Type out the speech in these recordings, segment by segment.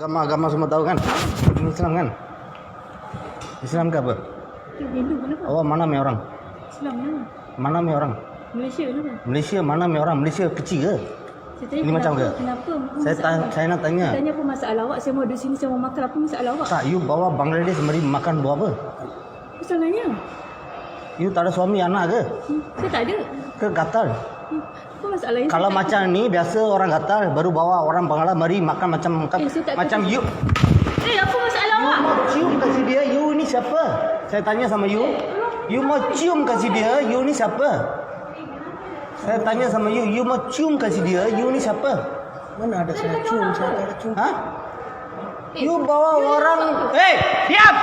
Agama-agama semua tahu kan? Ini Islam kan? Islam ke apa? Hindu kenapa? Oh, mana mi orang? Islam kenapa? Mana mi orang? Malaysia kenapa? Malaysia mana mi orang? Malaysia kecil ke? Saya tanya Ini macam ke? Kenapa? Apa Saya tanya, saya nak tanya. Saya tanya apa masalah awak? Saya mau duduk sini, saya mau makan apa masalah awak? Tak, you bawa Bangladesh mari makan buat apa? Apa salahnya? You tak ada suami anak ke? Hmm, saya tak ada. Ke Qatar? Hmm, apa masalahnya? Kalau Saya macam ni biasa orang Qatar baru bawa orang Bangla mari makan macam Eh, saya macam kata- you Eh, apa masalah You awak? mau cium kasih dia, you ni siapa? Saya tanya sama you. You mau cium kasih dia, you ni siapa? Saya tanya sama you, you mau cium kasih dia, you ni siapa? Mana ada saya cium, saya tak ada cium. Ha? Eh, You bawa you orang... siapa? Hey, diam!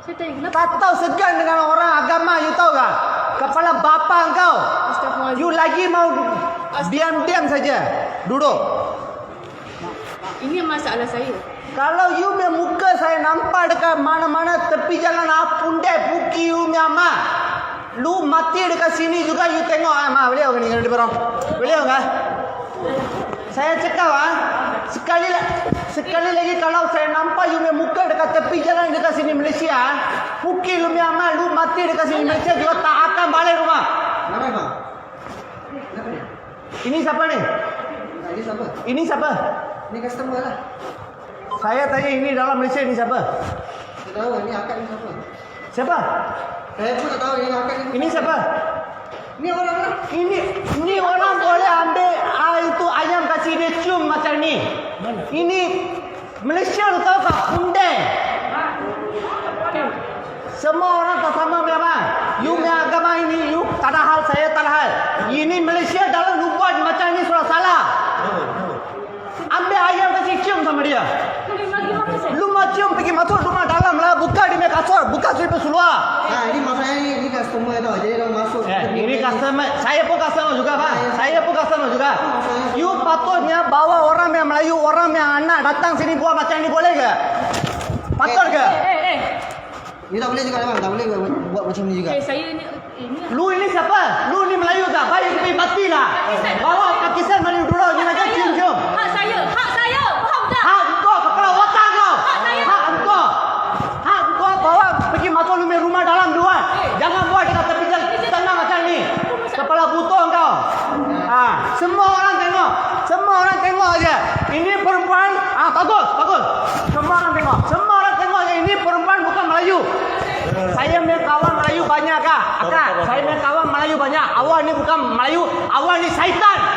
Saya tanya kenapa? Tak tahu segan dengan orang agama, you tahu tak? Kepala bapa kau. Astagfirullahaladzim. You lagi mau diam-diam saja. Duduk. Ini masalah saya. Kalau you punya muka saya nampak dekat mana-mana tepi jalan ah punde puki you punya ama. Lu mati dekat sini juga you tengok ah ma boleh ke ni dia berang. Boleh enggak? Saya cakap ah sekali la- sekali lagi kalau saya nampak you punya muka dekat tepi jalan dekat sini Malaysia puki lu punya lu mati dekat sini Malaysia juga tak akan balik rumah. Kenapa bang? Kenapa ni? Ini siapa ni? Nah, ini siapa? Ini siapa? Ini customer lah. Saya tanya ini dalam Malaysia ini siapa? Saya tahu ini akak ni siapa. Siapa? Saya pun tak tahu ini akak ni. Ini siapa? Ini orang lah. Ini ini orang boleh ambil ah, itu ayam kasih dia cium macam ni. Ini Malaysia lu tahu tak? Kunde. Semua orang tak sama punya bang. You punya agama ini, you tak ada hal, saya tak ada hal. Ini Malaysia dalam lu buat macam ni sudah salah. Ambil ayam kasih cium sama dia. Lu mau cium pergi masuk rumah dalam lah. Buka dia punya kasut. Buka selipi seluar. Nah, ini maksudnya ini, ini customer tau. Jadi orang masuk. Eh, ini customer, saya pun customer juga bang. Saya pun customer juga. You patutnya bawa orang yang Melayu, orang yang anak datang sini buat macam ni boleh ke? Patut ke? Eh, eh, eh. Ini tak boleh juga bang. Tak boleh buat, buat macam ni juga. Eh, saya ni... Ini Lu ini siapa? Lu ni Melayu tak? Baik pergi mati lah. Bawa Pakistan mari dulu. Ni hak macam saya. cium-cium. Hak saya. Hak saya. Faham tak? Hak engkau kepala otak kau. Hak saya. Hak engkau. Hak engkau bawa pergi masuk lu punya rumah dalam dua. Eh. Jangan buat dekat tepi jalan tengah macam ni. Kepala butuh kau. Ha, semua orang tengok. Semua orang tengok aja. Ini perempuan. Ah, bagus, bagus. Semua orang tengok. Semua orang tengok. Ini perempuan bukan Melayu. Saya punya kawan Melayu banyak kah? Akak, saya punya kawan Melayu banyak. Awak ni bukan Melayu. Awak ni syaitan.